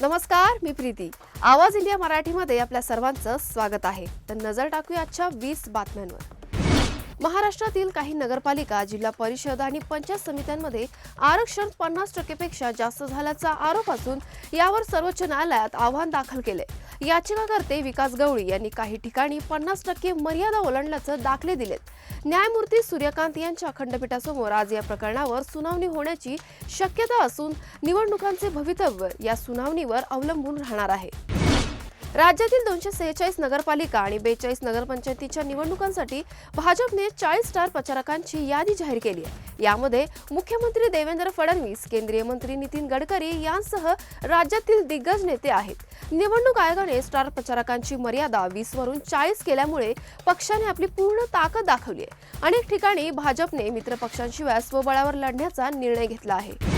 नमस्कार मी प्रीती. आवाज इंडिया मराठीमध्ये आपल्या सर्वांचं स्वागत आहे. तर नजर टाकूया आजच्या वीस बातम्यांवर. महाराष्ट्रातील काही नगरपालिका जिल्हा परिषद आणि पंचायत समित्यांमध्ये आरक्षण पन्नास टक्केपेक्षा जास्त झाल्याचा आरोप असून यावर सर्वोच्च न्यायालयात आव्हान दाखल केले याचिकाकर्ते विकास गवळी यांनी काही ठिकाणी पन्नास टक्के मर्यादा ओलांडल्याचं दाखले दिलेत. न्यायमूर्ती सूर्यकांत यांच्या खंडपीठासमोर आज या प्रकरणावर सुनावणी होण्याची शक्यता असून निवडणुकांचे भवितव्य या सुनावणीवर अवलंबून राहणार आहे. राज्यातील दोनशे सेहेचाळीस नगरपालिका आणि बेचाळीस नगरपंचायतीच्या निवडणुकांसाठी भाजपने चाळीस स्टार प्रचारकांची यादी जाहीर केली आहे. यामध्ये मुख्यमंत्री देवेंद्र फडणवीस केंद्रीय मंत्री नितीन गडकरी यांसह राज्यातील दिग्गज नेते आहेत. निवडणूक आयोगाने स्टार प्रचारकांची मर्यादा वीस वरून चाळीस केल्यामुळे पक्षाने आपली पूर्ण ताकद दाखवली आहे. अनेक ठिकाणी भाजपने मित्रपक्षांशिवाय स्वबळावर लढण्याचा निर्णय घेतला आहे.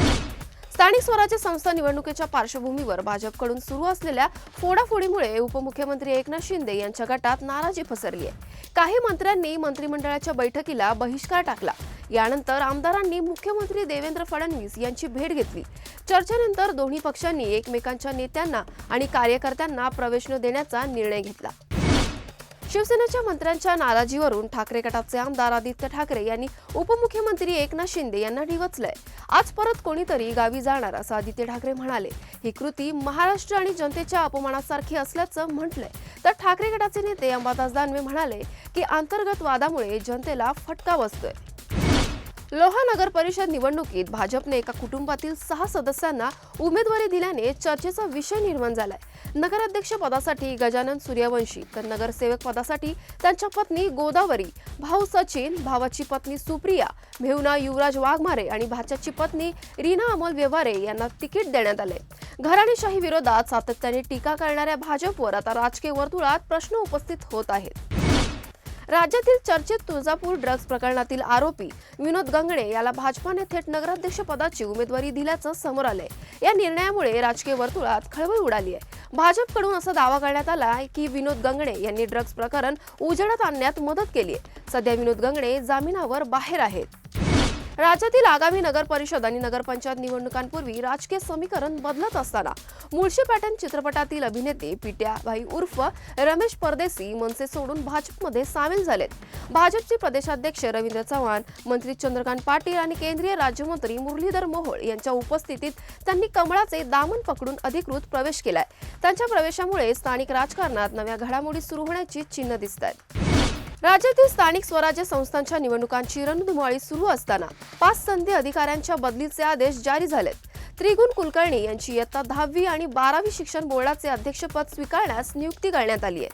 स्थानिक स्वराज्य संस्था निवडणुकीच्या पार्श्वभूमीवर भाजपकडून सुरू असलेल्या फोडाफोडीमुळे उपमुख्यमंत्री एकनाथ शिंदे यांच्या गटात नाराजी पसरली आहे. काही मंत्र्यांनी मंत्रिमंडळाच्या बैठकीला बहिष्कार टाकला. यानंतर आमदारांनी मुख्यमंत्री देवेंद्र फडणवीस यांची भेट घेतली. चर्चेनंतर दोन्ही पक्षांनी एकमेकांच्या नेत्यांना आणि कार्यकर्त्यांना प्रवेश न देण्याचा निर्णय घेतला. शिवसेनेच्या मंत्र्यांच्या नाराजीवरून ठाकरे गटाचे आमदार आदित्य ठाकरे यांनी उपमुख्यमंत्री एकनाथ शिंदे यांना डिवचलंय आज परत कोणीतरी गावी जाणार असं आदित्य ठाकरे म्हणाले. ही कृती महाराष्ट्र आणि जनतेच्या अपमानासारखी असल्याचं म्हटलंय. तर ठाकरे गटाचे नेते अंबादास दानवे म्हणाले की अंतर्गत वादामुळे जनतेला फटका बसतोय. लोहा नगर परिषद निवडणुकीत भाजपने एका कुटुंबातील सहा सदस्यांना उमेदवारी दिल्याने चर्चेचा विषय निर्माण झालाय. नगराध्यक्ष पदासाठी गजानन सूर्यवंशी तर नगरसेवक पदासाठी त्यांच्या पत्नी गोदावरी भाऊ सचिन भावाची पत्नी सुप्रिया मेहुणा युवराज वाघमारे आणि भाच्याची पत्नी रीना अमोल व्यवहारे यांना तिकीट देण्यात आले. घराणेशाही विरोधात सातत्याने टीका करणाऱ्या भाजपवर आता राजकीय वर्तुळात प्रश्न उपस्थित होत आहेत. राज्यातील चर्चित तुळजापूर ड्रग्ज प्रकरणातील आरोपी विनोद गंगणे याला भाजपाने थेट नगराध्यक्ष पदाची उमेदवारी दिल्याचं समोर आलंय. या निर्णयामुळे राजकीय वर्तुळात खळबळ उडाली आहे. भाजपकडून असा दावा करण्यात आला की विनोद गंगणे यांनी ड्रग्ज प्रकरण उजेडात आणण्यात मदत केली आहे. सध्या विनोद गंगणे जामिनावर बाहेर आहेत. राज्यातील आगामी नगर परिषद आणि नगरपंचायत निवडणुकांपूर्वी राजकीय समीकरण बदलत असताना मुळशी पॅटर्न चित्रपटातील अभिनेते पिट्या भाई उर्फ रमेश परदेसी मनसे सोडून भाजपमध्ये सामील झालेत. भाजपचे प्रदेशाध्यक्ष रवींद्र चव्हाण मंत्री चंद्रकांत पाटील आणि केंद्रीय राज्यमंत्री मुरलीधर मोहोळ यांच्या उपस्थितीत त्यांनी कमळाचे दामन पकडून अधिकृत प्रवेश केलाय. त्यांच्या प्रवेशामुळे स्थानिक राजकारणात नव्या घडामोडी सुरू होण्याची चिन्ह दिसत आहेत राज्यातील स्थानिक स्वराज्य संस्थांच्या निवडणुकांची रणधुमाळी सुरू असताना पाच संधी अधिकाऱ्यांच्या बदलीचे आदेश जारी झालेत. त्रिगुण कुलकर्णी यांची इयत्ता दहावी आणि बारावी शिक्षण बोर्डाचे अध्यक्षपद स्वीकारण्यास नियुक्ती करण्यात आली आहे.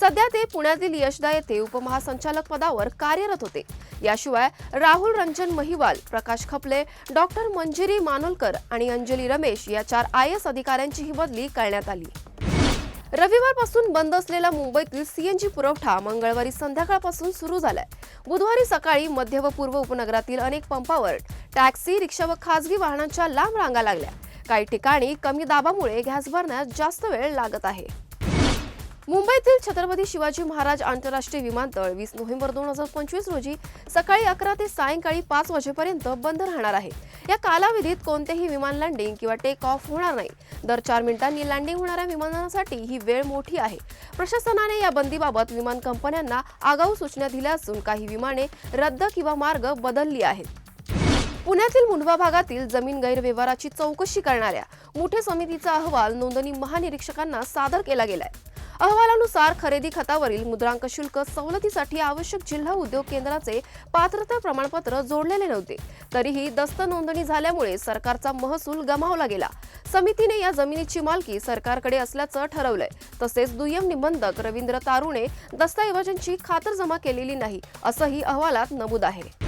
सध्या ते पुण्यातील यशदा येथे उपमहासंचालक पदावर कार्यरत होते. याशिवाय राहुल रंजन महिवाल प्रकाश खपले डॉक्टर मंजिरी मानोलकर आणि अंजली रमेश या चार आय एस अधिकाऱ्यांचीही बदली करण्यात आली. रविवारपासून बंद असलेला मुंबईतील सीएनजी पुरवठा मंगळवारी संध्याकाळपासून सुरू झालाय. बुधवारी सकाळी मध्य व पूर्व उपनगरातील अनेक पंपावर टॅक्सी रिक्षा व खासगी वाहनांच्या लांब रांगा लागल्या. काही ठिकाणी कमी दाबामुळे गॅस भरण्यास जास्त वेळ लागत आहे. मुंबईतील छत्रपती शिवाजी महाराज आंतरराष्ट्रीय विमानतळ वीस नोव्हेंबर दोन हजार पंचवीस रोजी सकाळी अकरा ते सायंकाळी पाच वाजेपर्यंत बंद राहणार आहे. या कालावधीत कोणतेही विमान लँडिंग किंवा टेक ऑफ होणार नाही. दर चार मिनिटांनी लँडिंग होणाऱ्या विमानांसाठी ही वेळ मोठी आहे. प्रशासनाने या बंदीबाबत विमान कंपन्यांना आगाऊ सूचना दिल्या असून काही विमाने रद्द किंवा मार्ग बदलली आहेत. पुण्यातील मुंडवा भागातील जमीन गैरव्यवहाराची चौकशी करणाऱ्या मोठे समितीचा अहवाल नोंदणी महानिरीक्षकांना सादर केला गेलाय. अहवालानुसार खरेदी खतावरील मुद्रांक शुल्क सवलतीसाठी आवश्यक जिल्हा उद्योग केंद्राचे पात्रता प्रमाणपत्र जोडलेले नव्हते. तरीही दस्त नोंदणी झाल्यामुळे सरकारचा महसूल गमावला गेला. समितीने या जमिनीची मालकी सरकारकडे असल्याचं ठरवलंय. तसेच दुय्यम निबंधक रवींद्र तारुणे दस्तऐवजांची खातरजमा केलेली नाही असंही अहवालात नमूद आहे.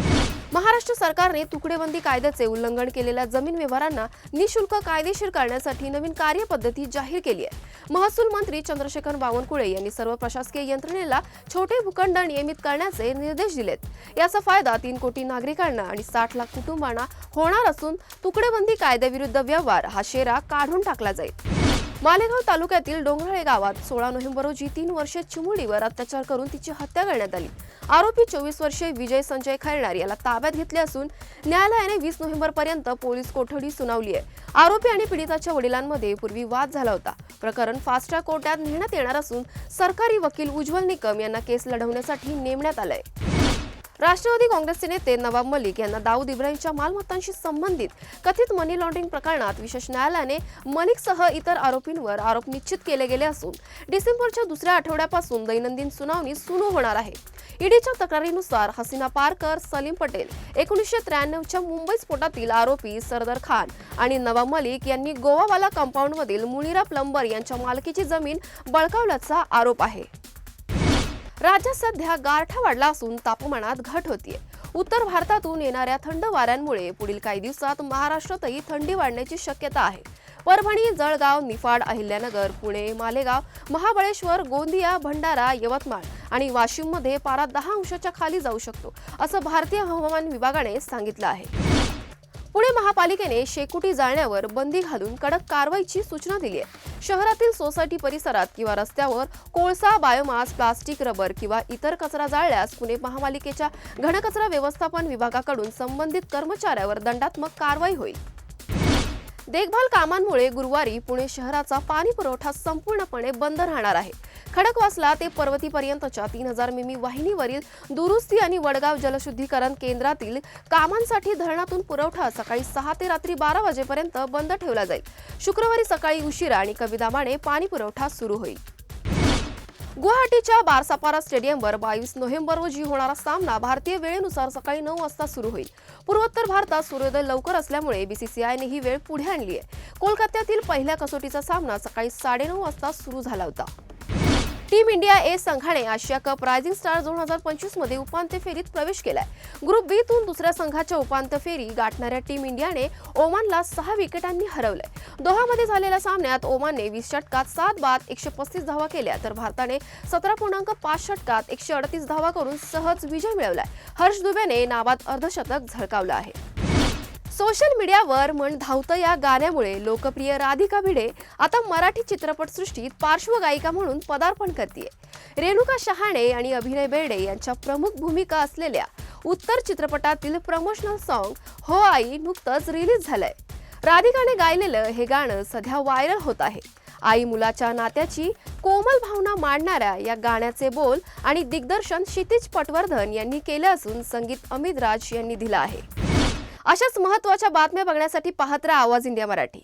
महाराष्ट्र सरकारने तुकडेबंदी कायद्याचे उल्लंघन केलेल्या जमीन व्यवहारांना निशुल्क कायदेशीर करण्यासाठी नवीन कार्यपद्धती जाहीर केली आहे. महसूल मंत्री चंद्रशेखर बावनकुळे यांनी सर्व प्रशासकीय यंत्रणेला छोटे भूखंड नियमित करण्याचे निर्देश दिलेत. याचा फायदा तीन कोटी नागरिकांना आणि साठ लाख कुटुंबांना होणार असून तुकडेबंदी कायद्याविरुद्ध व्यवहार हा शेरा काढून टाकला जाईल. मालेगाव तालुक्यातील डोंगराळे गावात सोळा नोव्हेंबर रोजी तीन वर्ष चिमुडीवर अत्याचार करून तिची हत्या करण्यात आली. आरोपी चोवीस वर्षे विजय संजय खैरणार याला ताब्यात घेतले असून न्यायालयाने वीस नोव्हेंबर पर्यंत पोलीस कोठडी सुनावली आहे. आरोपी आणि पीडिताच्या वडिलांमध्ये पूर्वी वाद झाला होता. प्रकरण फास्ट ट्रॅक कोर्टात नेण्यात येणार असून सरकारी वकील उज्ज्वल निकम यांना केस लढवण्यासाठी नेमण्यात आलंय. राष्ट्रवादी काँग्रेसचे नेते नवाब मलिक यांना दाऊद इब्राहिमच्या मालमत्तांशी संबंधित कथित मनी लॉन्ड्रिंग प्रकरणात विशेष न्यायालयाने मलिकसह इतर आरोपींवर आरोप निश्चित केले गेले असून डिसेंबरच्या दुसऱ्या आठवड्यापासून दैनंदिन सुनावणी सुरू होणार आहे. ईडीच्या तक्रारीनुसार हसीना पारकर सलीम पटेल एकोणीसशे त्र्याण्णवच्या मुंबई स्फोटातील आरोपी सरदार खान आणि नवाब मलिक यांनी गोवावाला कंपाऊंडमधील मुनिरा प्लंबर यांच्या मालकीची जमीन बळकावल्याचा आरोप आहे. राज्यात सध्या गारठा वाढला असून तापमानात घट होतीये. उत्तर भारतातून येणाऱ्या थंड वाऱ्यांमुळे पुढील काही दिवसात महाराष्ट्रातही थंडी वाढण्याची शक्यता आहे. परभणी जळगाव निफाड अहिल्यानगर पुणे मालेगाव महाबळेश्वर गोंदिया भंडारा यवतमाळ आणि वाशिममध्ये पारा दहा अंशाच्या खाली जाऊ शकतो असं भारतीय हवामान विभागाने सांगितलं आहे. पुणे महापालिकेने शेकोटी जाळण्यावर बंदी घालून कडक कारवाईची सूचना दिली आहे. शहरातील सोसायटी परिसरात किंवा रस्त्यावर कोळसा बायोमास प्लास्टिक रबर किंवा इतर कचरा जाळल्यास पुणे महापालिकेच्या घनकचरा व्यवस्थापन विभागाकडून संबंधित कर्मचाऱ्यावर दंडात्मक कारवाई होईल. देखभाल कामांमुळे गुरुवारी पुणे शहराचा पाणी पुरवठा संपूर्णपणे बंद राहणार आहे. खडकवासला ते पर्वतीपर्यंतच्या तीन हजार मिमी वाहिनीवरील दुरुस्ती आणि वडगाव जलशुद्धीकरण केंद्रातील कामांसाठी धरणातून पुरवठा सकाळी सहा ते रात्री बारा वाजेपर्यंत बंद ठेवला जाईल. शुक्रवारी सकाळी उशिरा आणि कविदामाने पाणी पुरवठा सुरू होईल. गुवाहाटीच्या बारसापारा स्टेडियमवर बावीस नोव्हेंबर रोजी होणारा सामना भारतीय वेळेनुसार सकाळी नऊ वाजता सुरू होईल. पूर्वोत्तर भारतात सूर्योदय लवकर असल्यामुळे बीसीसीआयने ही वेळ पुढे आणली आहे. कोलकात्यातील पहिल्या कसोटीचा सामना सकाळी साडेनऊ वाजता सुरू झाला होता. टीम इंडिया ए संघाने आशिया कप रायझिंग स्टार दोन हजार पंचवीसमध्ये उपांत्य फेरीत प्रवेश केलाय. ग्रुप बी तून दुसऱ्या संघाच्या उपांत्य फेरी गाठणाऱ्या टीम इंडियाने ओमानला सहा विकेटांनी हरवलंय. दोहामध्ये झालेल्या सामन्यात ओमानने वीस षटकात सात बाद एकशे पस्तीस धावा केल्या तर भारताने सतरा पूर्णांक पाच षटकात एकशे अडतीस धावा करून सहज विजय मिळवलाय. हर्ष दुबेने नाबाद अर्धशतक झळकावलं आहे. सोशल मीडियावर मन धावतं या गाण्यामुळे लोकप्रिय राधिका भिडे आता मराठी चित्रपटसृष्टीत पार्श्वगायिका म्हणून पदार्पण करते रेणुका शहाणे आणि अभिनय बेर्डे यांच्या प्रमुख भूमिका असलेल्या उत्तर चित्रपटातील प्रमोशनल सॉन्ग हो आई नुकतंच रिलीज झालंय. राधिकाने गायलेलं हे गाणं सध्या व्हायरल होत आहे. आई मुलाच्या नात्याची कोमल भावना मांडणाऱ्या या गाण्याचे बोल आणि दिग्दर्शन क्षितिज पटवर्धन यांनी केलं असून संगीत अमित राज यांनी दिलं आहे. अशाच महत्त्वाच्या बातम्या बघण्यासाठी पाहत राहा आवाज इंडिया मराठी.